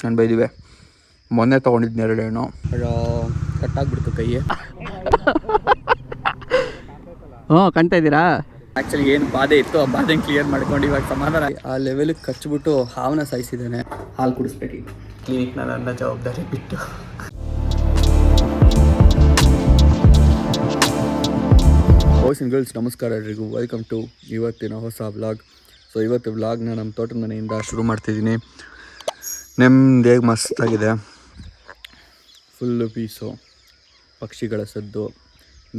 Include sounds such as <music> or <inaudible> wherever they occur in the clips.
ನಾನು ಬೈದಿವೆ ಮೊನ್ನೆ ತೊಗೊಂಡಿದ್ನ ಕಟ್ ಕಟ್ಟಾಗ್ಬಿಡ್ತು ಕೈಯೇ <laughs> ಹ್ಞೂ ಕಾಣ್ತಾ ಇದ್ದೀರಾ? ಆ್ಯಕ್ಚುಲಿ ಏನು ಬಾಧೆ ಇತ್ತು ಆ ಬಾಧೆ ಕ್ಲಿಯರ್ ಮಾಡ್ಕೊಂಡು ಇವಾಗ ಸಮಾಧಾನ. ಆ ಲೆವೆಲಿಗೆ ಕಚ್ಚಿಬಿಟ್ಟು ಹಾವನ್ನ ಸಾಯಿಸಿದ್ದಾನೆ. ಹಾಲು ಕುಡಿಸ್ಬೇಕು ಕ್ಲಿನಿಕ್ನ ನಾನು ನನ್ನ ಜವಾಬ್ದಾರಿ ಬಿಟ್ಟು. ಬಾಯ್ಸ್ ಆ್ಯಂಡ್ ಗರ್ಲ್ಸ್ ನಮಸ್ಕಾರ ಎಲ್ರಿಗೂ. ವೆಲ್ಕಮ್ ಟು ಇವತ್ತಿನ ಹೊಸ ವ್ಲಾಗ್ ಸೊ ಇವತ್ತು ವ್ಲಾಗ್ನ ನಮ್ಮ ತೋಟದ ಮನೆಯಿಂದ ಶುರು ಮಾಡ್ತಿದ್ದೀನಿ. ನಿಮ್ದು ಹೇಗೆ ಮಸ್ತಾಗಿದೆ. ಫುಲ್ಲು ಪೀಸು ಪಕ್ಷಿಗಳ ಸದ್ದು.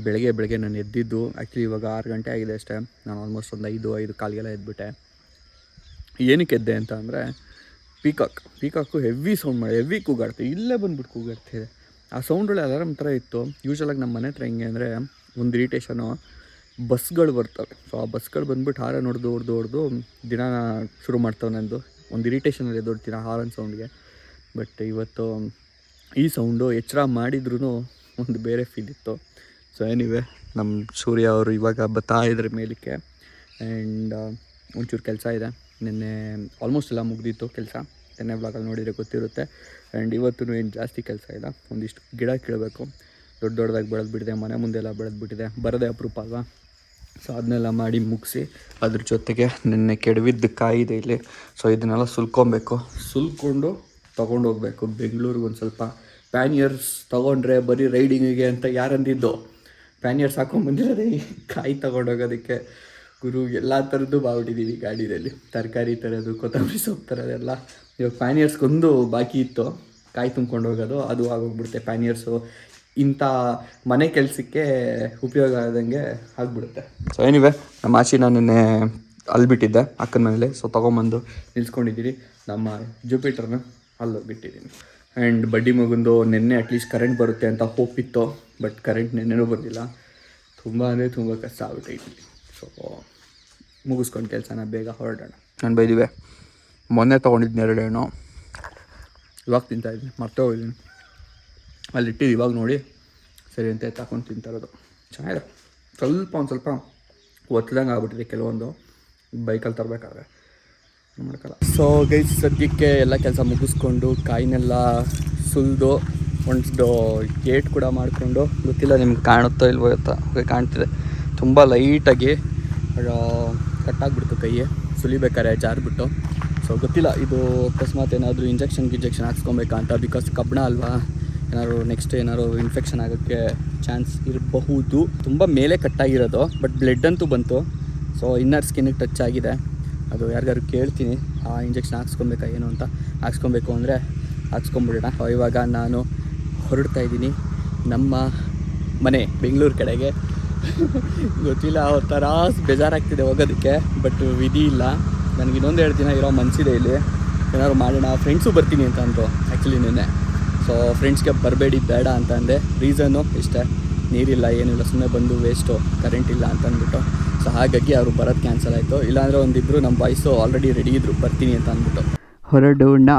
ಬೆಳಗ್ಗೆ ಬೆಳಗ್ಗೆ ನಾನು ಎದ್ದಿದ್ದು ಆ್ಯಕ್ಚುಲಿ ಇವಾಗ ಆರು ಗಂಟೆ ಆಗಿದೆ ಅಷ್ಟೇ. ನಾನು ಆಲ್ಮೋಸ್ಟ್ ಒಂದು ಐದು ಐದು ಕಾಲಿಗೆಲ್ಲ ಎದ್ಬಿಟ್ಟೆ. ಏನಕ್ಕೆ ಎದ್ದೆ ಅಂತ ಅಂದರೆ ಪೀಕಾಕ್ ಪೀಕಾಕು ಹೆವಿ ಸೌಂಡ್ ಮಾಡಿ ಹೆವಿ ಕೂಗಾಡ್ತೆ. ಇಲ್ಲೇ ಬಂದ್ಬಿಟ್ಟು ಕೂಗಾಡ್ತಿದೆ. ಆ ಸೌಂಡ್ ಒಳ್ಳೆ ಅಲಾರಮ್ ಥರ ಇತ್ತು. ಯೂಶ್ವಲಾಗಿ ನಮ್ಮ ಮನೆ ಹತ್ರ ಹೆಂಗೆ ಅಂದರೆ, ಒಂದು ಇರಿಟೇಷನು ಬಸ್ಗಳು ಬರ್ತವೆ. ಸೊ ಆ ಬಸ್ಗಳು ಬಂದ್ಬಿಟ್ಟು ಹಾರನ್ ಹೊಡೆದು ಹೊಡೆದು ಹೊಡೆದು ದಿನ ಶುರು ಮಾಡ್ತಾವೆ ನಂದು. ಒಂದು ಇರಿಟೇಷನಲ್ಲಿ ದೊಡ್ಡ ಹಾರನ್ ಸೌಂಡ್ಗೆ ಬಟ್ ಇವತ್ತು ಈ ಸೌಂಡು ಎಚ್ಚರ ಮಾಡಿದ್ರೂ ಒಂದು ಬೇರೆ ಫೀಲ್ ಇತ್ತು. ಸೊ ಏನಿವೆ ನಮ್ಮ ಸೂರ್ಯ ಅವರು ಇವಾಗ ಬತ್ತಾ ಇದ್ರ ಮೇಲಕ್ಕೆ. ಆ್ಯಂಡ್ ಒಂಚೂರು ಕೆಲಸ ಇದೆ. ನಿನ್ನೆ ಆಲ್ಮೋಸ್ಟ್ ಎಲ್ಲ ಮುಗ್ದಿತ್ತು ಕೆಲಸ. ನಿನ್ನೆ ಬ್ಲಾಗಲ್ಲಿ ನೋಡಿದರೆ ಗೊತ್ತಿರುತ್ತೆ. ಆ್ಯಂಡ್ ಇವತ್ತು ಏನು ಜಾಸ್ತಿ ಕೆಲಸ ಇಲ್ಲ. ಒಂದಿಷ್ಟು ಗಿಡ ಕೀಳಬೇಕು. ದೊಡ್ಡ ದೊಡ್ಡದಾಗಿ ಬೆಳೆದು ಬಿಟ್ಟಿದೆ, ಮನೆ ಮುಂದೆಲ್ಲ ಬೆಳೆದು ಬಿಟ್ಟಿದೆ. ಬರೋದೇ ಅಪರೂಪ ಅಲ್ವಾ? ಸೊ ಅದನ್ನೆಲ್ಲ ಮಾಡಿ ಮುಗಿಸಿ, ಅದ್ರ ಜೊತೆಗೆ ನಿನ್ನೆ ಕೆಡವಿದ್ದ ಕಾಯಿ ಇದೆ ಇಲ್ಲಿ. ಸೊ ಇದನ್ನೆಲ್ಲ ಸುಲ್ಕೊಬೇಕು. ಸುಲ್ಕೊಂಡು ತೊಗೊಂಡು ಹೋಗ್ಬೇಕು ಬೆಂಗಳೂರಿಗೆ ಒಂದು ಸ್ವಲ್ಪ ಪ್ಯಾನಿಯರ್ಸ್ ತೊಗೊಂಡ್ರೆ ಬರೀ ರೈಡಿಂಗಿಗೆ ಅಂತ ಯಾರಂದಿದ್ದು? ಪ್ಯಾನಿಯರ್ಸ್ ಹಾಕೊಂಡ್ಬಂದಿರೋದೇ ಕಾಯಿ ತೊಗೊಂಡೋಗೋದಕ್ಕೆ. ಗುರು, ಎಲ್ಲ ಥರದ್ದು ಬಾಗ್ಬಿಟ್ಟಿದ್ದೀವಿ ಗಾಡಿಯಲ್ಲಿ. ತರಕಾರಿ ತರೋದು, ಕೊತ್ತಂಬರಿ ಸೊಪ್ಪು ತರೋದೆಲ್ಲ ಇವಾಗ ಪ್ಯಾನಿಯರ್ಸ್ಗೊಂದು ಬಾಕಿ ಇತ್ತು. ಕಾಯಿ ತುಂಬ್ಕೊಂಡು ಹೋಗೋದು ಅದು ಆಗೋಗ್ಬಿಡುತ್ತೆ. ಪ್ಯಾನಿಯರ್ಸು ಇಂಥ ಮನೆ ಕೆಲಸಕ್ಕೆ ಉಪಯೋಗ ಆದಂಗೆ ಆಗ್ಬಿಡುತ್ತೆ. ಸೊ ಏನಿವೆ ನಮ್ಮ ಆಚೆ ನಾನು ನಿನ್ನೆ ಅಲ್ಲಿ ಬಿಟ್ಟಿದ್ದೆ ಅಕ್ಕನ ಮನೇಲಿ. ಸೊ ತೊಗೊಂಬಂದು ನಿಲ್ಸ್ಕೊಂಡಿದ್ದೀರಿ ನಮ್ಮ ಜೂಪಿಟರ್ನ ಅಲ್ಲಿ ಬಿಟ್ಟಿದ್ದೀನಿ ಆ್ಯಂಡ್ ಬಡ್ಡಿ ಮಗುಂದು ನಿನ್ನೆ ಅಟ್ಲೀಸ್ಟ್ ಕರೆಂಟ್ ಬರುತ್ತೆ ಅಂತ ಹೋಪ್ ಇತ್ತು ಬಟ್ ಕರೆಂಟ್ ನಿನ್ನೆನೂ ಬಂದಿಲ್ಲ. ತುಂಬ ಅಂದರೆ ತುಂಬ ಕಷ್ಟ ಆಗ್ಬಿಟ್ಟಿದ್ದೀನಿ ಸೊ ಮುಗಿಸ್ಕೊಂಡು ಕೆಲಸನ ಬೇಗ ಹೊರಡೋಣ. ನಾನು ಬೈದಿವೆ ಮೊನ್ನೆ ತೊಗೊಂಡಿದ್ನ ಎರಡೇನು ಇವಾಗ ತಿಂತಾ ಇದ್ದೀನಿ ಅಲ್ಲಿ ಇಟ್ಟಿದ್ವಿ ಇವಾಗ ನೋಡಿ. ಸರಿ ಅಂತ ತಗೊಂಡು ತಿಂತಾರೋದು ಚೆನ್ನಾಗಿದೆ. ಸ್ವಲ್ಪ ಒಂದು ಸ್ವಲ್ಪ ಒತ್ತದಂಗೆ ಆಗ್ಬಿಟ್ಟಿದೆ ಕೆಲವೊಂದು. ಬೈಕಲ್ಲಿ ತರಬೇಕಾದ್ರೆ. ಮಾಡ್ಕಲ್ಲ. ಸೊ ಗೈಸ್ ಸದ್ಯಕ್ಕೆ ಎಲ್ಲ ಕೆಲಸ ಮುಗಿಸ್ಕೊಂಡು ಕಾಯಿನೆಲ್ಲ ಸುಲಿದು ಒಂದು ಗೇಟ್ ಕೂಡ ಮಾಡಿಕೊಂಡು. ಗೊತ್ತಿಲ್ಲ ನಿಮ್ಗೆ ಕಾಣುತ್ತೋ ಇಲ್ವೋ ಹಾಗೆ ಕಾಣ್ತಿದೆ. ತುಂಬ ಲೈಟಾಗಿ ಕಟ್ಟಾಗ್ಬಿಡ್ತು ಕೈಯೇ. ಸುಲಿಬೇಕಾರೆ ಜಾರ್ಬಿಟ್ಟು. ಸೊ ಗೊತ್ತಿಲ್ಲ, ಇದು ಅಕಸ್ಮಾತ್ ಏನಾದರೂ ಇಂಜೆಕ್ಷನ್ ಗಿಂಜೆಕ್ಷನ್ ಹಾಕ್ಸ್ಕೊಬೇಕಾ ಬಿಕಾಸ್ ಕಬ್ಬಣ ಅಲ್ವಾ? ಏನಾದ್ರು ನೆಕ್ಸ್ಟ್ ಏನಾದ್ರು ಇನ್ಫೆಕ್ಷನ್ ಆಗೋಕ್ಕೆ ಚಾನ್ಸ್ ಇರಬಹುದು. ತುಂಬ ಮೇಲೆ ಕಟ್ಟಾಗಿರೋದು ಬಟ್ ಬ್ಲಡ್ ಅಂತೂ ಬಂತು. ಸೊ ಇನ್ನರ್ ಸ್ಕಿನ್ನಿಗೆ ಟಚ್ ಆಗಿದೆ. ಅದು ಯಾರಿಗಾರು ಕೇಳ್ತೀನಿ. ಆ ಇಂಜೆಕ್ಷನ್ ಹಾಕ್ಸ್ಕೊಬೇಕಾ ಏನು ಅಂತ. ಹಾಕ್ಸ್ಕೊಬೇಕು ಅಂದರೆ ಹಾಕ್ಸ್ಕೊಂಬಿಡೋಣ ಇವಾಗ ನಾನು ಹೊರಡ್ತಾ ಇದ್ದೀನಿ. ನಮ್ಮ ಮನೆ, ಬೆಂಗಳೂರು ಕಡೆಗೆ. <laughs> ಗೊತ್ತಿಲ್ಲ ಥರ ಬೇಜಾರಾಗ್ತಿದೆ ಹೋಗೋದಕ್ಕೆ ಬಟ್ ವಿಧಿ ಇಲ್ಲ. ನನಗೆ ಇನ್ನೊಂದು ಎರಡು ದಿನ ಇರೋ ಮನಸ್ಸಿದೆ ಇಲ್ಲಿ. ಏನಾದ್ರು ಮಾಡೋಣ. ಫ್ರೆಂಡ್ಸು ಬರ್ತೀನಿ ಅಂತ ಅಂದರು ಆ್ಯಕ್ಚುಲಿ ನಿನ್ನೆ. ಸೊ ಫ್ರೆಂಡ್ಸ್ಗೆ ಬರಬೇಡಿ, ಬೇಡ ಅಂತ ಅಂದೆ. ರೀಸನ್ನು ಇಷ್ಟೇ. ನೀರಿಲ್ಲ, ಏನಿಲ್ಲ ಸುಮ್ಮನೆ ಬಂದು ವೇಸ್ಟು ಕರೆಂಟ್ ಇಲ್ಲ ಅಂತ ಅಂದ್ಬಿಟ್ಟು. ಸೊ ಹಾಗಾಗಿ ಅವರು ಬರೋದು ಕ್ಯಾನ್ಸಲ್ ಆಯಿತು. ಇಲ್ಲಾಂದರೆ ಒಂದಿಬ್ಬರು ನಮ್ಮ ಬಾಯ್ಸು ಆಲ್ರೆಡಿ ರೆಡಿ ಇದ್ರು, ಬರ್ತೀನಿ ಅಂತ ಅಂದ್ಬಿಟ್ಟು. ಹೊರಡೋಣ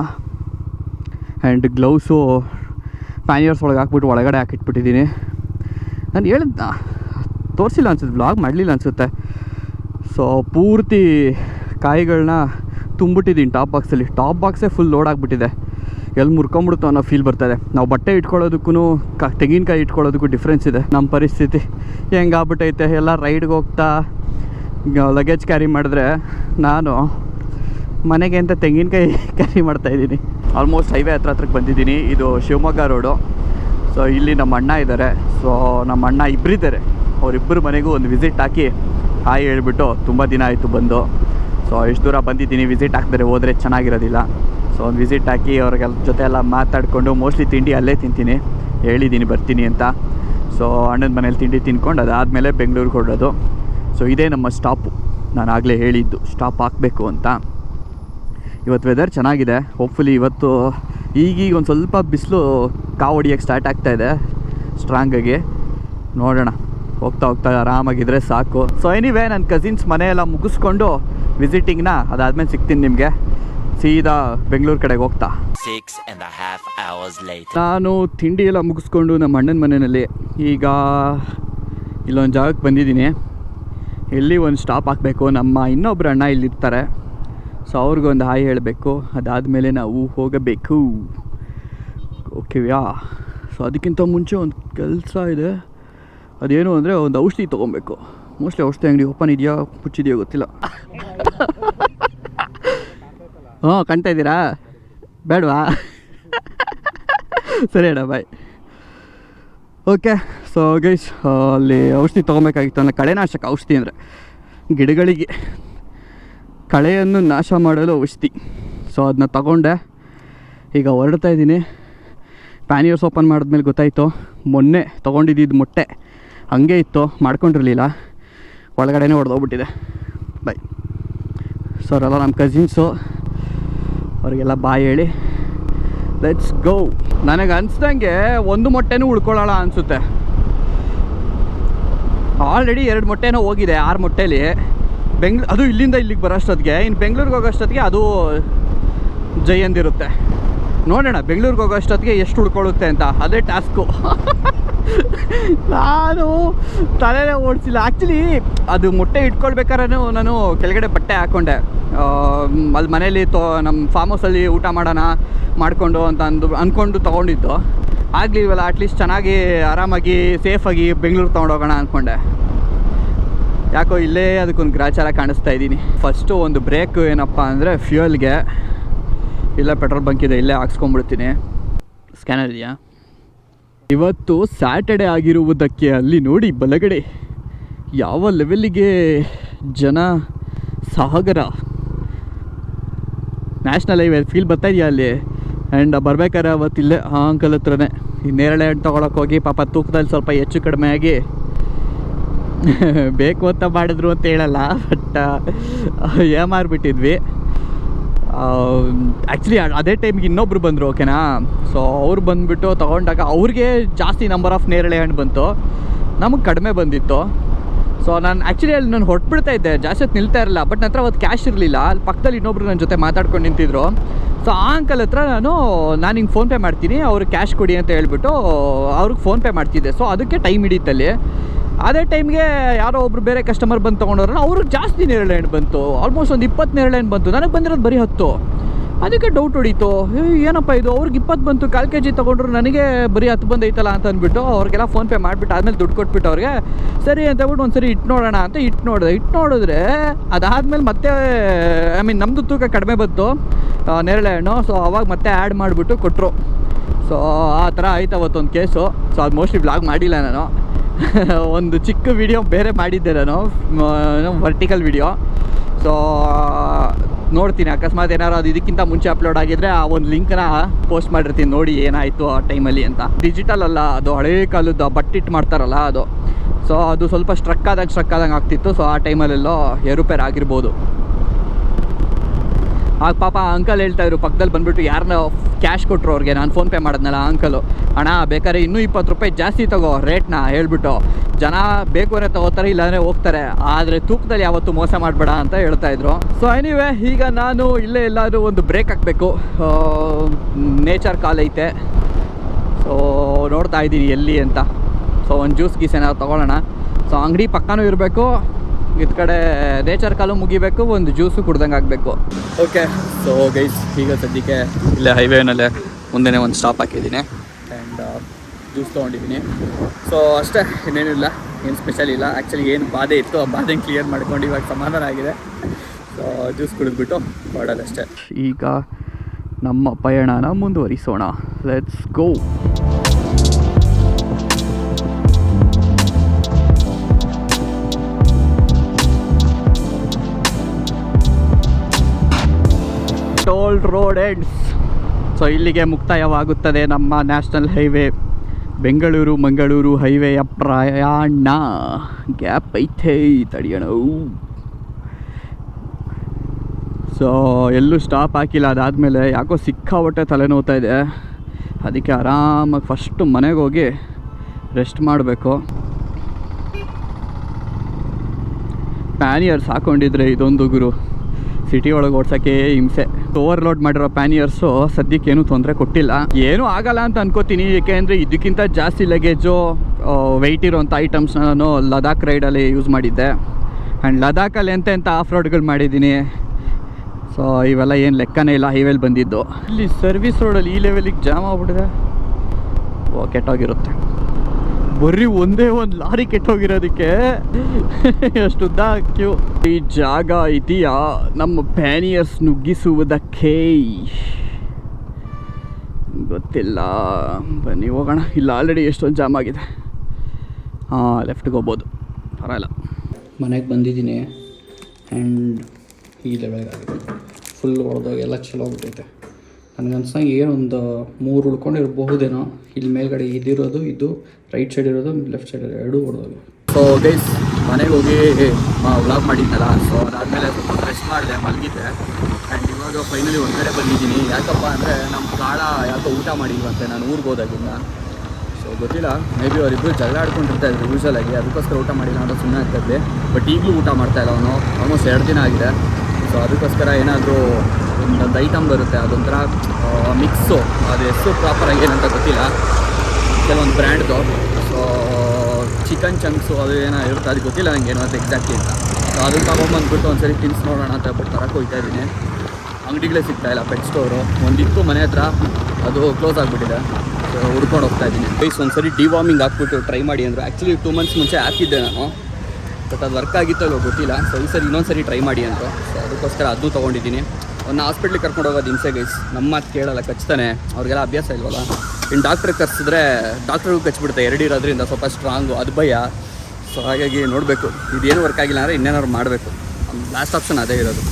ಆ್ಯಂಡ್ ಗ್ಲೌಸು ಪ್ಯಾನಿಯರ್ಸ್ ಒಳಗೆ ಹಾಕ್ಬಿಟ್ಟು ಒಳಗಡೆ ಹಾಕಿಟ್ಬಿಟ್ಟಿದ್ದೀನಿ. ನಾನು ಹೇಳಿದ್ನ ತೋರಿಸಿಲ್ಲ ಅನ್ಸುತ್ತೆ ಬ್ಲಾಗ್ ಮಾಡಲಿಲ್ಲ ಅನಿಸುತ್ತೆ. ಸೊ ಪೂರ್ತಿ ಕಾಯಿಗಳನ್ನ ತುಂಬಿಟ್ಟಿದ್ದೀನಿ ಟಾಪ್ ಬಾಕ್ಸಲ್ಲಿ ಟಾಪ್ ಬಾಕ್ಸೇ ಫುಲ್ ಲೋಡ್ ಆಗಿಬಿಟ್ಟಿದೆ. ಎಲ್ಲಿ ಮುರ್ಕೊಂಬಿಡುತ್ತೋ ಅನ್ನೋ ಫೀಲ್ ಬರ್ತದೆ ನಾವು ಬಟ್ಟೆ ಇಟ್ಕೊಳ್ಳೋದಕ್ಕೂ ಕ, ತೆಂಗಿನಕಾಯಿ ಇಟ್ಕೊಳ್ಳೋದಕ್ಕೂ ಡಿಫ್ರೆನ್ಸ್ ಇದೆ. ನಮ್ಮ ಪರಿಸ್ಥಿತಿ ಹೆಂಗಾಗ್ಬಿಟ್ಟೈತೆ ಎಲ್ಲ ರೈಡ್ಗೆ ಹೋಗ್ತಾ ಲಗೇಜ್ ಕ್ಯಾರಿ ಮಾಡಿದ್ರೆ ನಾನು ಮನೆಗೆ ಅಂತ ತೆಂಗಿನಕಾಯಿ ಕ್ಯಾರಿ <laughs> ಮಾಡ್ತಾಯಿದ್ದೀನಿ ಆಲ್ಮೋಸ್ಟ್ ಹೈವೇ ಹತ್ರ ಹತ್ರಕ್ಕೆ ಬಂದಿದ್ದೀನಿ. ಇದು ಶಿವಮೊಗ್ಗ ರೋಡು ಸೊ ಇಲ್ಲಿ ನಮ್ಮ ಅಣ್ಣ ಇದ್ದಾರೆ. ಸೊ ನಮ್ಮ ಅಣ್ಣ ಇಬ್ಬರಿದ್ದಾರೆ ಅವರಿಬ್ಬರು ಮನೆಗೂ ಒಂದು ವಿಸಿಟ್ ಹಾಕಿ, ಹಾಯ್ ಹೇಳ್ಬಿಟ್ಟು ತುಂಬ ದಿನ ಆಯಿತು ಬಂದು. ಸೊ ಎಷ್ಟು ದೂರ ಬಂದಿದ್ದೀನಿ. ವಿಸಿಟ್ ಹಾಕಿದ್ರೆ ಹೋದರೆ ಚೆನ್ನಾಗಿರೋದಿಲ್ಲ. ಸೊ ಒಂದು ವಿಸಿಟ್ ಹಾಕಿ ಅವ್ರಿಗೆಲ್ಲ ಜೊತೆ ಎಲ್ಲ ಮಾತಾಡಿಕೊಂಡು ಮೋಸ್ಟ್ಲಿ ತಿಂಡಿ ಅಲ್ಲೇ ತಿಂತೀನಿ. ಹೇಳಿದ್ದೀನಿ, ಬರ್ತೀನಿ ಅಂತ. ಸೊ ಅಣ್ಣನ ಮನೇಲಿ ತಿಂಡಿ ತಿನ್ಕೊಂಡು ಅದಾದಮೇಲೆ ಬೆಂಗಳೂರಿಗೆ ಹೊರಡೋದು. ಸೊ ಇದೇ ನಮ್ಮ ಸ್ಟಾಪು ನಾನು ಆಗಲೇ ಹೇಳಿದ್ದು ಸ್ಟಾಪ್ ಹಾಕಬೇಕು ಅಂತ. ಇವತ್ತು ವೆದರ್ ಚೆನ್ನಾಗಿದೆ. ಹೋಪ್ಫುಲಿ ಇವತ್ತು ಈಗೀಗ ಒಂದು ಸ್ವಲ್ಪ ಬಿಸಿಲು ಕಾವು ಹೊಡಿಯೋಕ್ಕೆ ಸ್ಟಾರ್ಟ್ ಆಗ್ತಾ ಇದೆ ಸ್ಟ್ರಾಂಗಾಗಿ ನೋಡೋಣ. ಹೋಗ್ತಾ ಹೋಗ್ತಾ ಆರಾಮಾಗಿದ್ದರೆ ಸಾಕು. ಸೊ ಎನಿವೇ ನನ್ನ ಕಸಿನ್ಸ್ ಮನೆಯೆಲ್ಲ ಮುಗಿಸ್ಕೊಂಡು ವಿಸಿಟಿಂಗ್ನ ಅದಾದಮೇಲೆ ಸಿಗ್ತೀನಿ ನಿಮಗೆ. ಸೀದಾ ಬೆಂಗಳೂರು ಕಡೆಗೆ ಹೋಗ್ತಾ. Six and half hours light. ನಾನು ತಿಂಡಿ ಎಲ್ಲ ಮುಗಿಸ್ಕೊಂಡು ನಮ್ಮ ಅಣ್ಣನ ಮನೆಯಲ್ಲಿ ಈಗ ಇಲ್ಲೊಂದು ಜಾಗಕ್ಕೆ ಬಂದಿದ್ದೀನಿ. ಇಲ್ಲಿ ಒಂದು ಸ್ಟಾಪ್ ಹಾಕಬೇಕು? ನಮ್ಮ ಇನ್ನೊಬ್ಬರು ಅಣ್ಣ ಇಲ್ಲಿರ್ತಾರೆ. ಸೊ ಅವ್ರಿಗೊಂದು ಹಾಯ್ ಹೇಳಬೇಕು. ಅದಾದಮೇಲೆ ನಾವು ಹೋಗಬೇಕು. ಓಕೆವ್ಯಾ ಸೊ ಅದಕ್ಕಿಂತ ಮುಂಚೆ ಒಂದು ಕೆಲಸ ಇದೆ. ಅದೇನು ಅಂದರೆ ಒಂದು ಔಷಧಿ ತೊಗೊಬೇಕು. ಮೋಸ್ಟ್ಲಿ ಔಷಧಿ ಅಂಗಡಿ ಓಪನ್ ಇದೆಯಾ? ಮುಚ್ಚಿದೆಯೋ ಗೊತ್ತಿಲ್ಲ. ಹ್ಞೂ, ಕಾಣ್ತಾ ಇದ್ದೀರಾ? ಬೇಡವಾ? ಸರಿ ಅಣ್ಣ ಬಾಯ್ ಓಕೆ ಸೊ ಗೈಸ್ ಅಲ್ಲಿ ಔಷಧಿ ತೊಗೊಬೇಕಾಗಿತ್ತು. ಅಂದರೆ ಕಳೆನಾಶಕ ಔಷಧಿ ಅಂದರೆ ಗಿಡಗಳಿಗೆ ಕಳೆಯನ್ನು ನಾಶ ಮಾಡಲು ಔಷಧಿ. ಸೊ ಅದನ್ನ ತಗೊಂಡೆ. ಈಗ ಹೊರಡ್ತಾ ಇದ್ದೀನಿ. ಪ್ಯಾನಿಯರ್ಸ್ ಓಪನ್ ಮಾಡಿದ್ಮೇಲೆ ಗೊತ್ತಾಯಿತು. ಮೊನ್ನೆ ತೊಗೊಂಡಿದ್ದು ಮೊಟ್ಟೆ ಹಂಗೆ ಇತ್ತು, ಮಾಡ್ಕೊಂಡಿರಲಿಲ್ಲ. ಒಳಗಡೆನೇ ಹೊಡೆದೋಗ್ಬಿಟ್ಟಿದೆ ಬೈ ಸೊ ಅವರೆಲ್ಲ ನಮ್ಮ ಕಸಿನ್ಸು ಅವರಿಗೆಲ್ಲ ಬಾಯ್ ಹೇಳಿ. ಲೆಟ್ಸ್ ಗೋ ನನಗೆ ಅನ್ಸ್ದಂಗೆ ಒಂದು ಮೊಟ್ಟೆನೂ ಉಳ್ಕೊಳ್ಳೋಣ ಅನಿಸುತ್ತೆ. ಆಲ್ರೆಡಿ ಎರಡು ಮೊಟ್ಟೆನೋ ಹೋಗಿದೆ, ಆರು ಮೊಟ್ಟೆಲಿ. ಬೆಂಗ್ಳೂ, ಅದು ಇಲ್ಲಿಂದ ಇಲ್ಲಿಗೆ ಬರೋಷ್ಟೊತ್ತಿಗೆ ಇನ್ನು ಬೆಂಗಳೂರಿಗೆ ಹೋಗೋಷ್ಟೊತ್ತಿಗೆ ಅದು ಜೈ ನೋಡೋಣ, ಬೆಂಗಳೂರಿಗೆ ಹೋಗೋಷ್ಟೊತ್ತಿಗೆ ಎಷ್ಟು ಉಳ್ಕೊಳ್ಳುತ್ತೆ ಅಂತ. ಅದೇ ಟಾಸ್ಕು. ನಾನು ತಲೆನೇ ಓಡಿಸಿಲ್ಲ. ಆ್ಯಕ್ಚುಲಿ ಅದು ಮೊಟ್ಟೆ ಇಟ್ಕೊಳ್ಬೇಕಾರೂ ನಾನು ಕೆಳಗಡೆ ಬಟ್ಟೆ ಹಾಕ್ಕೊಂಡೆ ಅಲ್ಲಿ ಮನೇಲಿ ತೊ, ನಮ್ಮ ಫಾರ್ಮ್ ಹೌಸಲ್ಲಿ ಊಟ ಮಾಡೋಣ ಮಾಡಿಕೊಂಡು ಅಂತ ಅಂದು ಅಂದ್ಕೊಂಡು ತೊಗೊಂಡಿದ್ದು. ಆಗಲಿಲ್ವಲ್ಲ ಅಟ್ಲೀಸ್ಟ್ ಚೆನ್ನಾಗಿ ಆರಾಮಾಗಿ ಸೇಫಾಗಿ ಬೆಂಗಳೂರು ತೊಗೊಂಡೋಗೋಣ ಅಂದ್ಕೊಂಡೆ ಯಾಕೋ ಇಲ್ಲೇ ಅದಕ್ಕೊಂದು ಗ್ರಾಚಾರ ಕಾಣಿಸ್ತಾ ಇದ್ದೀನಿ. ಫಸ್ಟು ಒಂದು ಬ್ರೇಕ್ ಏನಪ್ಪ ಅಂದರೆ ಫ್ಯೂಯಲ್ಗೆ ಇಲ್ಲ ಪೆಟ್ರೋಲ್ ಬಂಕ್ ಇದೆ, ಇಲ್ಲೇ ಹಾಕ್ಸ್ಕೊಂಬಿಡ್ತೀನಿ ಸ್ಕ್ಯಾನರ್ ಇದೆಯಾ? ಇವತ್ತು ಸ್ಯಾಟರ್ಡೆ ಆಗಿರುವುದಕ್ಕೆ ಅಲ್ಲಿ ನೋಡಿ ಬಲಗಡೆ. ಯಾವ ಲೆವೆಲ್ಲಿಗೆ ಜನ ಸಾಗರ. ನ್ಯಾಷನಲ್ ಹೈವೇ ಫೀಲ್ ಬರ್ತಾ ಇದೆಯಾ ಅಲ್ಲಿ? ಆ್ಯಂಡ್ ಬರ್ಬೇಕಾದ್ರೆ ಅವತ್ತಿಲ್ಲೇ ಆ ಅಂಕಲ್ ಹತ್ರನೇ. ಈ ನೇರಳೆ ಹಣ್ಣು ತೊಗೊಳಕ್ಕೆ ಹೋಗಿ, ಪಾಪ ತೂಕದಲ್ಲಿ ಸ್ವಲ್ಪ ಹೆಚ್ಚು ಕಡಿಮೆ ಆಗಿ <laughs> ಬೇಕು ಅಂತ ಮಾಡಿದ್ರು ಅಂತ ಹೇಳಲ್ಲ ಬಟ್ ಏಮಾರ್ಬಿಟ್ಟಿದ್ವಿ ಆ್ಯಕ್ಚುಲಿ ಅದೇ ಟೈಮ್ಗೆ ಇನ್ನೊಬ್ರು ಬಂದರು ಓಕೆನಾ ಸೊ ಅವ್ರು ಬಂದುಬಿಟ್ಟು ತೊಗೊಂಡಾಗ ಅವ್ರಿಗೆ ಜಾಸ್ತಿ ನಂಬರ್ ಆಫ್ ನೇರಳೆ ಹಣ್ಣು ಬಂತು. ನಮಗೆ ಕಡಿಮೆ ಬಂದಿತ್ತು. ಸೊ ನಾನು ಆ್ಯಕ್ಚುಲಿ ಅಲ್ಲಿ ನಾನು ಹೊಟ್ಬಿಡ್ತಾ ಇದ್ದೆ. ಜಾಸ್ತಿ ಹೊತ್ತು ನಿಲ್ತಾ ಇರಲಿಲ್ಲ. ಬಟ್ ನನ್ನ ಹತ್ರ ಅವತ್ತು ಕ್ಯಾಶ್ ಇರಲಿಲ್ಲ. ಅಲ್ಲಿ ಪಕ್ಕದಲ್ಲಿ ಇನ್ನೊಬ್ರು ನನ್ನ ಜೊತೆ ಮಾತಾಡ್ಕೊಂಡು ನಿಂತಿದ್ರು. ಸೊ ಆ ಅಂಕಲ್ ಹತ್ರ ನಾನು ನಾನು ಹಿಂಗೆ ಫೋನ್ಪೇ ಮಾಡ್ತೀನಿ ಅವ್ರಿಗೆ ಕ್ಯಾಶ್ ಕೊಡಿ ಅಂತ ಹೇಳ್ಬಿಟ್ಟು ಅವ್ರಿಗೆ ಫೋನ್ಪೇ ಮಾಡ್ತಿದ್ದೆ. ಸೊ ಅದಕ್ಕೆ ಟೈಮ್ ಹಿಡಿತಲ್ಲಿ ಅದೇ ಟೈಮ್ಗೆ ಯಾರೋ ಒಬ್ರು ಬೇರೆ ಕಸ್ಟಮರ್ ಬಂದು ತೊಗೊಂಡವ್ರಲ್ಲ ಅವ್ರಿಗೆ ಜಾಸ್ತಿ ನೇರಳೆ ಹಣ್ಣು ಬಂತು. ಆಲ್ಮೋಸ್ಟ್ ಒಂದು ಇಪ್ಪತ್ತು ನೇರಳೆ ಹಣ್ಣು ಬಂತು. ನನಗೆ ಬಂದಿರೋದು ಬರೀ ಹತ್ತು. ಅದಕ್ಕೆ ಡೌಟ್ ಹೊಡೀತು. ಏನಪ್ಪ ಇದು? ಅವ್ರಿಗೆ ಇಪ್ಪತ್ತು ಬಂತು, ಕಾಲು ಕೆ ಜಿ ತೊಗೊಂಡ್ರು ನನಗೆ ಬರೀ ಹತ್ತು ಬಂದೈತಲ್ಲ ಅಂತ ಅಂದ್ಬಿಟ್ಟು ಅವ್ರಿಗೆಲ್ಲ ಫೋನ್ಪೇ ಮಾಡಿಬಿಟ್ಟು ಆದಮೇಲೆ ದುಡ್ಡು ಕೊಟ್ಬಿಟ್ಟು ಅವ್ರಿಗೆ, ಸರಿ ಅಂತ ಹೇಳ್ಬಿಟ್ಟು ಒಂದು ಸರಿ ಇಟ್ಟು ನೋಡೋಣ ಅಂತ ಇಟ್ಟು ನೋಡಿದೆ. ಇಟ್ಟು ನೋಡಿದ್ರೆ ಅದಾದಮೇಲೆ ಮತ್ತೆ ಐ ಮೀನ್ ನಮ್ಮದು ತೂಕ ಕಡಿಮೆ ಬಂತು. ನೇರಳೆ ಹಣ್ಣು ಸೊ ಅವಾಗ ಮತ್ತೆ ಆ್ಯಡ್ ಮಾಡಿಬಿಟ್ಟು ಕೊಟ್ಟರು ಸೊ ಆ ಥರ ಆಯ್ತು ಅವತ್ತೊಂದು ಕೇಸು ಸೊ ಅದು ಮೋಸ್ಟ್ಲಿ ಬ್ಲಾಗ್ ಮಾಡಿಲ್ಲ ನಾನು. <laughs> ಒಂದು ಚಿಕ್ಕ ವಿಡಿಯೋ ಬೇರೆ ಮಾಡಿದ್ದೆ ನಾನು. ವರ್ಟಿಕಲ್ ವಿಡಿಯೋ ಸೊ ನೋಡ್ತೀನಿ, ಅಕಸ್ಮಾತ್ ಏನಾರು ಅದು ಇದಕ್ಕಿಂತ ಮುಂಚೆ ಅಪ್ಲೋಡ್ ಆಗಿದ್ರೆ ಆ ಒಂದು ಲಿಂಕ್ನ ಪೋಸ್ಟ್ ಮಾಡಿರ್ತೀನಿ. ನೋಡಿ ಏನಾಯಿತು ಆ ಟೈಮಲ್ಲಿ ಅಂತ. ಡಿಜಿಟಲ್ ಅಲ್ಲ, ಅದು ಹಳೆ ಕಾಲದ್ದು ಬಟ್ಟಿಟ್ಟು ಮಾಡ್ತಾರಲ್ಲ ಅದು. ಸೊ ಅದು ಸ್ವಲ್ಪ ಸ್ಟ್ರಕ್ ಆದಾಗ ಸ್ಟ್ರಕ್ ಆದಂಗೆ ಆಗ್ತಿತ್ತು. ಸೊ ಆ ಟೈಮಲ್ಲೆಲ್ಲೋ ಏರುಪೇರ್ ಆಗಿರ್ಬೋದು ಆಗ ಪಾಪ ಆ ಅಂಕಲ್ ಹೇಳ್ತಾ ಇದ್ರು ಪಕ್ಕದಲ್ಲಿ ಬಂದ್ಬಿಟ್ಟು ಯಾರನ್ನ ಕ್ಯಾಶ್ ಕೊಟ್ಟರು ಅವ್ರಿಗೆ, ನಾನು ಫೋನ್ಪೇ ಮಾಡಿದ್ನಲ್ಲ ಅಂಕಲು ಅಣ್ಣ, ಬೇಕಾದ್ರೆ ಇನ್ನೂ ಇಪ್ಪತ್ತು ರೂಪಾಯಿ ಜಾಸ್ತಿ ತಗೋ ರೇಟ್ನ ಹೇಳ್ಬಿಟ್ಟು. ಜನ ಬೇಕು ಅಂದರೆ ತಗೋತಾರೆ ಇಲ್ಲಾಂದರೆ ಹೋಗ್ತಾರೆ. ಆದರೆ ತೂಕದಲ್ಲಿ ಯಾವತ್ತೂ ಮೋಸ ಮಾಡಬೇಡ ಅಂತ ಹೇಳ್ತಾ ಇದ್ರು. ಸೊ ಎನಿವೆ ಈಗ ನಾನು ಇಲ್ಲೇ ಎಲ್ಲಾದರೂ ಒಂದು ಬ್ರೇಕ್ ಹಾಕಬೇಕು. ನೇಚರ್ ಕಾಲ್ ಐತೆ. ಸೊ ನೋಡ್ತಾ ಇದ್ದೀನಿ ಎಲ್ಲಿ ಅಂತ. ಸೊ ಒಂದು ಜ್ಯೂಸ್ ಗೀಸ್ ಏನಾದ್ರು ತೊಗೊಳ್ಳೋಣ. ಸೊ ಅಂಗಡಿ ಪಕ್ಕನೂ ಇರಬೇಕು. ಇದ್ ಕಡೆ ನೇಚರ್ ಕಾಲು ಮುಗಿಬೇಕು ಒಂದು ಜ್ಯೂಸು ಕುಡ್ದಂಗೆ ಆಗಬೇಕು. ಓಕೆ ಸೊ ಗೈಸ್ ಈಗ ಸದ್ಯಕ್ಕೆ ಇಲ್ಲೇ ಹೈವೇನಲ್ಲೇ ಮುಂದೆನೇ ಒಂದು ಸ್ಟಾಪ್ ಹಾಕಿದ್ದೀನಿ. ಆ್ಯಂಡ್ ಜ್ಯೂಸ್ ತೊಗೊಂಡಿದ್ದೀನಿ. ಸೊ ಅಷ್ಟೇ ಇನ್ನೇನು ಇಲ್ಲ ಏನು ಸ್ಪೆಷಲ್ ಇಲ್ಲ. ಆ್ಯಕ್ಚುಲಿ ಏನು ಬಾಧೆ ಇತ್ತು ಆ ಬಾಧೆ ಕ್ಲಿಯರ್ ಮಾಡ್ಕೊಂಡು ಇವಾಗ ಸಮಾಧಾನ ಆಗಿದೆ. ಸೊ ಜ್ಯೂಸ್ ಕುಡಿದ್ಬಿಟ್ಟು ಹೊರಡೋದಷ್ಟೇ. ಈಗ ನಮ್ಮ ಪಯಣನ ಮುಂದುವರಿಸೋಣ. Let's go toll road ends so ಇಲ್ಲಿಗೆ ಮುಕ್ತಾಯವಾಗುತ್ತದೆ ನಮ್ಮ ನ್ಯಾಷನಲ್ ಹೈವೇ ಬೆಂಗಳೂರು ಮಂಗಳೂರು ಹೈವೇಯ ಪ್ರಯಾಣ. ಗ್ಯಾಪ್ ಐತೆ ತಡಿಯೋಣ. ಸೊ ಎಲ್ಲೂ ಸ್ಟಾಪ್ ಹಾಕಿಲ್ಲ. ಅದಾದಮೇಲೆ ಯಾಕೋ ಸಿಕ್ಕಾಪಟ್ಟೆ ತಲೆನೋವ್ತಾ ಇದೆ. ಅದಕ್ಕೆ ಆರಾಮಾಗಿ ಫಸ್ಟು ಮನೆಗೆ ಹೋಗಿ ರೆಸ್ಟ್ ಮಾಡಬೇಕು. ಪ್ಯಾನಿಯರ್ಸ್ ಹಾಕೊಂಡಿದ್ರೆ ಇದೊಂದು ಗುರು. ಸಿಟಿ ಒಳಗೆ ಓಡ್ಸೋಕ್ಕೆ ಹಿಂಸೆ. ಓವರ್ಲೋಡ್ ಮಾಡಿರೋ ಪ್ಯಾನಿಯರ್ಸು ಸದ್ಯಕ್ಕೆ ಏನೂ ತೊಂದರೆ ಕೊಟ್ಟಿಲ್ಲ. ಏನೂ ಆಗಲ್ಲ ಅಂತ ಅನ್ಕೋತೀನಿ. ಏಕೆಂದರೆ ಇದಕ್ಕಿಂತ ಜಾಸ್ತಿ ಲಗೇಜು ವೆಯ್ಟ್ ಇರೋಂಥ ಐಟಮ್ಸ್ನ ನಾನು ಲದಾಖ್ ರೈಡಲ್ಲಿ ಯೂಸ್ ಮಾಡಿದ್ದೆ. ಆ್ಯಂಡ್ ಲದಾಖಲ್ಲಿ ಎಂತ ಎಂಥ ಆಫ್ ರೋಡ್ಗಳು ಮಾಡಿದ್ದೀನಿ. ಸೊ ಇವೆಲ್ಲ ಏನು ಲೆಕ್ಕನೇ ಇಲ್ಲ ಹೈವೇಲಿ ಬಂದಿದ್ದು. ಇಲ್ಲಿ ಸರ್ವಿಸ್ ರೋಡಲ್ಲಿ ಈ ಲೆವೆಲಿಗೆ ಜಾಮ್ ಆಗ್ಬಿಟ್ಟಿದೆ. ಓ ಕೆಟ್ಟೋಗಿರುತ್ತೆ ಬರೀ ಒಂದೇ ಒಂದು ಲಾರಿ ಕೆಟ್ಟೋಗಿರೋದಕ್ಕೆ <laughs> ಎಷ್ಟುದ್ದ ಕ್ಯೂ ಈ ಜಾಗ ಇದೆಯಾ? ನಮ್ಮ ಪ್ಯಾನಿಯರ್ಸ್ ನುಗ್ಗಿಸುವುದಕ್ಕೆ. ಗೊತ್ತಿಲ್ಲ. ಬನ್ನಿ ಹೋಗೋಣ. ಇಲ್ಲ ಆಲ್ರೆಡಿ ಎಷ್ಟೊಂದು ಜಾಮ್ ಆಗಿದೆ. ಹಾಂ ಲೆಫ್ಟ್ಗೆ ಹೋಗ್ಬೋದು. ಪರವಾಗಿಲ್ಲ. ಮನೆಗೆ ಬಂದಿದ್ದೀನಿ. ಆ್ಯಂಡ್ ಈ ಲೆವೆಲ್ಗಾಗಿದೆ ಫುಲ್ ಹೊಡೆದೋಗಿ ಎಲ್ಲ ಚಲೋ ಆಗ್ಬಿಟ್ಟೈತೆ ನನಗೆ ಅನ್ಸಂಗೆ ಏನೊಂದು ಮೂರು ಉಳ್ಕೊಂಡು ಇರಬಹುದೇನೋ ಇಲ್ಲಿ ಮೇಲ್ಗಡೆ ಇದಿರೋದು, ಇದು ರೈಟ್ ಸೈಡ್ ಇರೋದು ಲೆಫ್ಟ್ ಸೈಡ್ ಎರಡೂ ಹೊಡೆದು ಸೊ ಗೈಸ್ ಮನೆಗೆ ಹೋಗಿ ವ್ಲಾಗ್ ಮಾಡಿದ್ನಲ್ಲ ಸೊ ಅದಾದಮೇಲೆ ಸ್ವಲ್ಪ ರೆಸ್ಟ್ ಮಾಡಿದೆ, ಮಲಗಿದ್ದೆ. ಆ್ಯಂಡ್ ಇವಾಗ ಫೈನಲಿ ಹೊರಗಡೆ ಬಂದಿದ್ದೀನಿ. ಯಾಕಪ್ಪ ಅಂದರೆ ನಮ್ಮ ಕಾಳ ಯಾಕೋ ಊಟ ಮಾಡಿದ್ವಂತೆ ನಾನು ಊರಿಗೆ ಹೋದಾಗಿಂದ. ಸೊ ಗೊತ್ತಿಲ್ಲ ಮೇ ಬಿ ಅವರಿಬ್ಬರು ಜಗಳ ಆಡ್ಕೊಂಡಿರ್ತಾ ಇದ್ರು ಆಗಿ, ಅದಕ್ಕೋಸ್ಕರ ಊಟ ಮಾಡಿಲ್ಲ ಅಂತ ಸುಮ್ಮನೆ ಆಗ್ತದೆ ಬಟ್ ಈಗಲೂ ಊಟ ಮಾಡ್ತಾ ಇಲ್ಲ ಅವನು ಆಲ್ಮೋಸ್ಟ್ ಎರಡು ದಿನ ಆಗಿದೆ. ಸೊ ಅದಕ್ಕೋಸ್ಕರ ಏನಾದರೂ ಒಂದೊಂದು ಐಟಮ್ ಬರುತ್ತೆ, ಅದೊಂಥರ ಮಿಕ್ಸು ಅದು ಹೆಸರು ಪ್ರಾಪರಾಗಿ ಏನಂತ ಗೊತ್ತಿಲ್ಲ. ಕೆಲವೊಂದು ಬ್ರ್ಯಾಂಡ್ದು ಸೊ ಚಿಕನ್ ಚಂಕ್ಸು ಅದು ಏನೋ ಇರುತ್ತೆ ಅದು ಗೊತ್ತಿಲ್ಲ ನನಗೆ ಏನೋ ಅದು ಎಕ್ಸಾಕ್ಟ್ಲಿ ಅಂತ. ಸೊ ಅದನ್ನು ತಗೊಂಬಂದ್ಬಿಟ್ಟು ಒಂದ್ಸರಿ ತಿನ್ಸ್ ನೋಡೋಣ ಅಂತ ಬಿಟ್ಟು ತರಕ್ಕೆ ಹೋಗ್ತಾ ಇದ್ದೀನಿ. ಅಂಗಡಿಗಳೇ ಸಿಗ್ತಾ ಇಲ್ಲ ಪೆಟ್ ಸ್ಟೋರು ಒಂದಿತ್ತು ಮನೆ ಹತ್ರ, ಅದು ಕ್ಲೋಸ್ ಆಗಿಬಿಟ್ಟಿದೆ. ಸೊ ಹುಡ್ಕೊಂಡು ಹೋಗ್ತಾ ಇದ್ದೀನಿ. ಸರಿ ಡಿ ಡಿವಾರ್ಮಿಂಗ್ ಹಾಕ್ಬಿಟ್ಟು ಟ್ರೈ ಮಾಡಿ ಅಂದರೆ ಆ್ಯಕ್ಚುಲಿ ಟೂ ಮಂತ್ಸ್ ಮುಂಚೆ ಹಾಕಿದ್ದೆ ನಾನು. ಬಟ್ ಅದು ವರ್ಕ್ ಆಗಿತ್ತು ಇಲ್ವೋ ಗೊತ್ತಿಲ್ಲ. ಸೊ ಈ ಸರಿ ಇನ್ನೊಂದು ಸರಿ ಟ್ರೈ ಮಾಡಿ ಅಂತ ಸೊ ಅದಕ್ಕೋಸ್ಕರ ಅದು ತೊಗೊಂಡಿದ್ದೀನಿ. ಒಂದು ಹಾಸ್ಪಿಟ್ಲಿಗೆ ಕರ್ಕೊಂಡು ಹೋಗೋದು ಹಿಂಸೆ ಗೈಸ್ ನಮ್ಮ ಮಾತು ಕೇಳಲ್ಲ ಕಚ್ತಾನೆ ಅವ್ರಿಗೆಲ್ಲ ಅಭ್ಯಾಸ ಇಲ್ವಲ್ಲ? ಇನ್ನು ಡಾಕ್ಟ್ರಿಗೆ ಕರ್ಸಿದ್ರೆ ಡಾಕ್ಟ್ರಿಗೂ ಕಚ್ಬಿಡುತ್ತೆ, ಎರಡು ಇರೋದ್ರಿಂದ ಸ್ವಲ್ಪ ಸ್ಟ್ರಾಂಗು ಅದು ಭಯ. ಸೊ ಹಾಗಾಗಿ ನೋಡಬೇಕು. ಇದೇನು ವರ್ಕ್ ಆಗಿಲ್ಲ ಅಂದರೆ ಇನ್ನೇನಾದ್ರು ಮಾಡಬೇಕು. ಲಾಸ್ಟ್ ಆಪ್ಷನ್ ಅದೇ ಇರೋದು.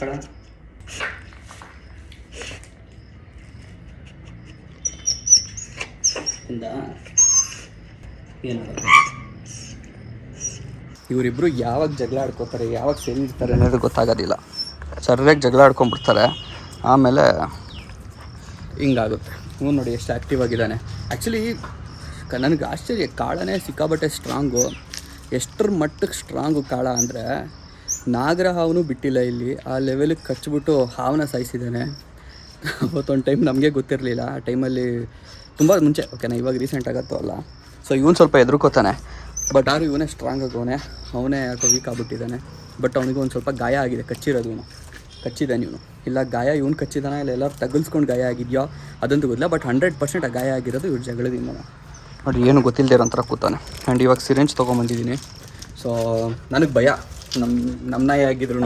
ಕಡ ಇವರಿಬ್ರು ಯಾವಾಗ ಜಗಳ ಆಡ್ಕೋತಾರೆ, ಯಾವಾಗ ಸೇರಿರ್ತಾರೆ ಅನ್ನೋದು ಗೊತ್ತಾಗೋದಿಲ್ಲ. ಸರ್ಯಾಗಿ ಜಗಳ ಆಡ್ಕೊಂಡ್ಬಿಡ್ತಾರೆ. ಆಮೇಲೆ ಹಿಂಗಾಗುತ್ತೆ. ಹ್ಞೂ ನೋಡಿ ಎಷ್ಟು ಆ್ಯಕ್ಟಿವ್ ಆಗಿದ್ದಾನೆ. ಆ್ಯಕ್ಚುಲಿ ನನಗೆ ಆಶ್ಚರ್ಯ, ಕಾಳನೇ ಸಿಕ್ಕಾಬಟ್ಟೆ ಸ್ಟ್ರಾಂಗು ಎಷ್ಟರ ಮಟ್ಟಕ್ಕೆ ಸ್ಟ್ರಾಂಗು ಕಾಳ ಅಂದರೆ, ನಾಗರ ಹಾವನು ಬಿಟ್ಟಿಲ್ಲ ಇಲ್ಲಿ. ಆ ಲೆವೆಲಿಗೆ ಕಚ್ಚಿಬಿಟ್ಟು ಹಾವನ್ನ ಸಾಯಿಸಿದ್ದಾನೆ. ಅವತ್ತೊಂದು ಟೈಮ್ ನಮಗೆ ಗೊತ್ತಿರಲಿಲ್ಲ. ಆ ಟೈಮಲ್ಲಿ ತುಂಬ ಮುಂಚೆ ಓಕೆನಾ ಇವಾಗ ರೀಸೆಂಟ್ ಆಗತ್ತೋ ಅಲ್ಲ ಸೊ ಇವನು ಸ್ವಲ್ಪ ಎದುರ್ಕೋತಾನೆ ಬಟ್ ಆರು ಇವನೇ ಸ್ಟ್ರಾಂಗ್ ಆಗೋನೆ ಅವನೇ ಯಾಕೋ ವೀಕ್ ಆಗಿಬಿಟ್ಟಿದ್ದಾನೆ. ಬಟ್ ಅವನಿಗೆ ಒಂದು ಸ್ವಲ್ಪ ಗಾಯ ಆಗಿದೆ, ಕಚ್ಚಿರೋದು ಇವನು. ಕಚ್ಚಿದ್ದಾನೆ ಇವನು. ಇಲ್ಲ, ಗಾಯ ಇವನು ಕಚ್ಚಿದಾನ ಇಲ್ಲ, ಎಲ್ಲರೂ ತಗಲ್ಸ್ಕೊಂಡು ಗಾಯ ಆಗಿದೆಯೋ? ಅದಂತೂ ಗೊತ್ತಿಲ್ಲ ಬಟ್ ಹಂಡ್ರೆಡ್ ಪರ್ಸೆಂಟ್ ಆ ಗಾಯ ಆಗಿರೋದು ಇವ್ರ ಜಗಳದಿಂದ ನೋಡಿ ಏನು ಗೊತ್ತಿಲ್ಲದೆ ಇರೋ ಒಂಥರ ಕೂತಾನೆ. ಆ್ಯಂಡ್ ಇವಾಗ ಸಿರೆಂಜ್ ತೊಗೊಂಬಂದಿದ್ದೀನಿ. ಸೊ ನನಗೆ ಭಯ. ನಮ್ಮ ನಮ್ಮ ನಾಯಿ ಆಗಿದ್ರು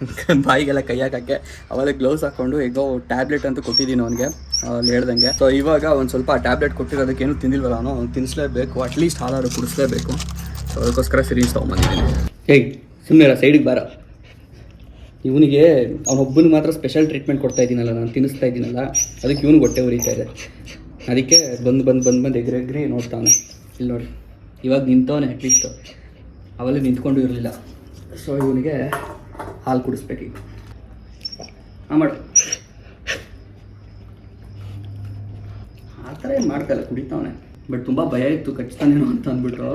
<laughs> ಬಾಯಿಗೆಲ್ಲ ಕೈ ಹಾಕಕ್ಕೆ. ಅವಾಗ ಗ್ಲೌಸ್ ಹಾಕ್ಕೊಂಡು ಹೇಗೋ ಟ್ಯಾಬ್ಲೆಟ್ ಅಂತ ಕೊಟ್ಟಿದ್ದೀನಿ ಅವನಿಗೆ. ಅಲ್ಲಿ ಹೇಳ್ದಂಗೆ. ಸೊ ಇವಾಗ ಒಂದು ಸ್ವಲ್ಪ ಟ್ಯಾಬ್ಲೆಟ್ ಕೊಟ್ಟಿರೋದಕ್ಕೆ ಏನು ತಿಂದಿಲ್ವಲ್ಲ ಅವನು? ಅವ್ನು ತಿನ್ನಿಸ್ಲೇಬೇಕು ಅಟ್ಲೀಸ್ಟ್ ಹಾಲಾರು ಕುಡಿಸ್ಲೇಬೇಕು. ಸೊ ಅದಕ್ಕೋಸ್ಕರ ಸಿರಿಂಜ್ ತೊಗೊಂಬಂದಿದ್ದೀನಿ. ಹೇಯ್ ಸುಮ್ಮನೆ ಸೈಡಿಗೆ ಬಾರ. ಇವನಿಗೆ ಅವನೊಬ್ಬನಿಗೆ ಮಾತ್ರ ಸ್ಪೆಷಲ್ ಟ್ರೀಟ್ಮೆಂಟ್ ಕೊಡ್ತಾ ಇದ್ದೀನಲ್ಲ, ನಾನು ತಿನ್ನಿಸ್ತಾ ಇದ್ದೀನಲ್ಲ, ಅದಕ್ಕೆ ಇವನು ಹೊಟ್ಟೆ ಉರಿತಾ ಇದೆ. ಅದಕ್ಕೆ ಬಂದು ಬಂದು ಬಂದು ಬಂದು ಎಗ್ರೆಗ್ರಿ ನೋಡ್ತಾನೆ ಇಲ್ಲಿ ನೋಡಿ. ಇವಾಗ ನಿಂತವನೇ ಅಟ್ಲೀಸ್ಟ್ ಅವೆಲ್ಲ ನಿಂತ್ಕೊಂಡು ಇರಲಿಲ್ಲ. ಸೊ ಇವನಿಗೆ ಹಾಲು ಕುಡಿಸ್ಬೇಕೀಗ ಹಾಂ, ಮಾಡಿ. ಆ ಥರ ಏನು ಮಾಡ್ತಾಯಿಲ್ಲ ಕುಡಿತಾವನೆ. ಬಟ್ ತುಂಬ ಭಯ ಇತ್ತು, ಕಚ್ತಾನೇನೋ ಅಂತ ಅಂದ್ಬಿಟ್ಟು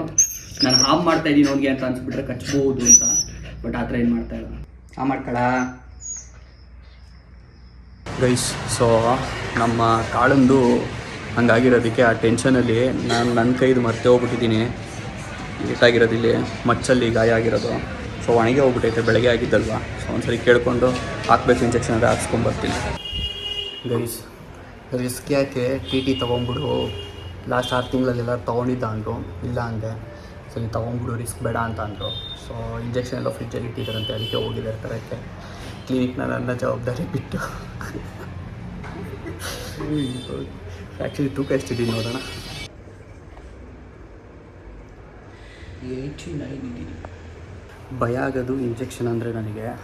ನಾನು ಹಾಮ್ ಮಾಡ್ತಾ ಇದ್ದೀನಿ ಅವ್ನಿಗೆ ಅಂತ ಅನ್ಸ್ಬಿಟ್ರೆ ಕಚ್ಬೋದು ಅಂತ. ಬಟ್ ಆ ಥರ ಏನು ಮಾಡ್ತಾ ಇಲ್ಲ. ಹಾಂ, ಮಾಡ್ಕೊಳ. ಗೈಸ್ ಸೊ ನಮ್ಮ ಕಾಳಂದು ಹಂಗಾಗಿರೋದಕ್ಕೆ ಆ ಟೆನ್ಷನಲ್ಲಿ ನಾನು ನನ್ನ ಕೈದು ಮರ್ತೆ ಹೋಗ್ಬಿಟ್ಟಿದ್ದೀನಿ. ಲೇಟಾಗಿರೋದಿಲ್ಲಿ, ಮಚ್ಚಲ್ಲಿ ಗಾಯ ಆಗಿರೋದು. ಸೊ ಒಣಗಿ ಹೋಗ್ಬಿಟ್ಟೈತೆ ಬೆಳಗ್ಗೆ ಆಗಿದ್ದಲ್ವಾ? ಸೊ ಒಂದ್ಸರಿ ಕೇಳಿಕೊಂಡು ಹಾಕ್ಬೇಕು ಇಂಜೆಕ್ಷನ್ ಅಂದರೆ ಹಾಕ್ಸ್ಕೊಂಬರ್ತೀನಿ ಗೈಸ್ ರಿಸ್ಕ್ ಯಾಕೆ ಟಿ ಟಿ ತೊಗೊಂಬಿಡು. ಲಾಸ್ಟ್ ಆರು ತಿಂಗಳಲ್ಲೆಲ್ಲ ತೊಗೊಂಡಿದ್ದ ಅಂದರು ಇಲ್ಲ ಅಂದೆ. ಸರಿ ತೊಗೊಂಬಿಡು ರಿಸ್ಕ್ ಬೇಡ ಅಂತ ಅಂದರು. ಸೊ ಇಂಜೆಕ್ಷನ್ ಎಲ್ಲ ಫ್ರಿಜ್ಜಲ್ಲಿ ಇಟ್ಟಿದ್ದಾರಂತೆ ಅದಕ್ಕೆ ಹೋಗಿದ್ದಾರೆ ತರಕ್ಕೆ ಕ್ಲಿನಿಕ್ನ ನನ್ನ ಜವಾಬ್ದಾರಿ ಬಿಟ್ಟು. ಆ್ಯಕ್ಚುಲಿ ತೂಕ ಎಷ್ಟಿದ್ದೀನಿ ನೋಡೋಣ. ಏಯ್ಟಿ ನೈನ್ ಇದ್ದೀನಿ. ಭಯ ಆಗೋದು ಇಂಜೆಕ್ಷನ್ ಅಂದರೆ ನನಗೆ.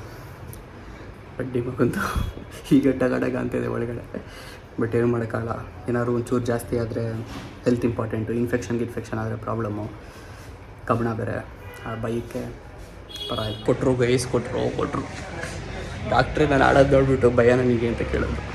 ಬಡ್ಡಿ ಮಗಂದು. ಈಗ ಟಗಡಗ ಅಂತಿದೆ ಒಳಗಡೆ. ಬಟ್ ಏನು ಮಾಡೋಕ್ಕಾಗಲ್ಲ. ಏನಾದ್ರು ಒಂಚೂರು ಜಾಸ್ತಿ ಆದರೆ ಹೆಲ್ತ್ ಇಂಪಾರ್ಟೆಂಟು ಇನ್ಫೆಕ್ಷನ್ ಗಿನ್ಫೆಕ್ಷನ್ ಆದರೆ ಪ್ರಾಬ್ಲಮ್ಮು ಕಬ್ಬಣ ಬೇರೆ. ಆ ಬೈಕೆ ಪರ ಕೊಟ್ಟರು ಗೈಸ್ ಕೊಟ್ಟರು ಕೊಟ್ಟರು ಡಾಕ್ಟ್ರೇ ನಾನು ಆಡೋದು ನೋಡ್ಬಿಟ್ಟು ಭಯ ನನಗೆ ಅಂತ ಕೇಳೋದು.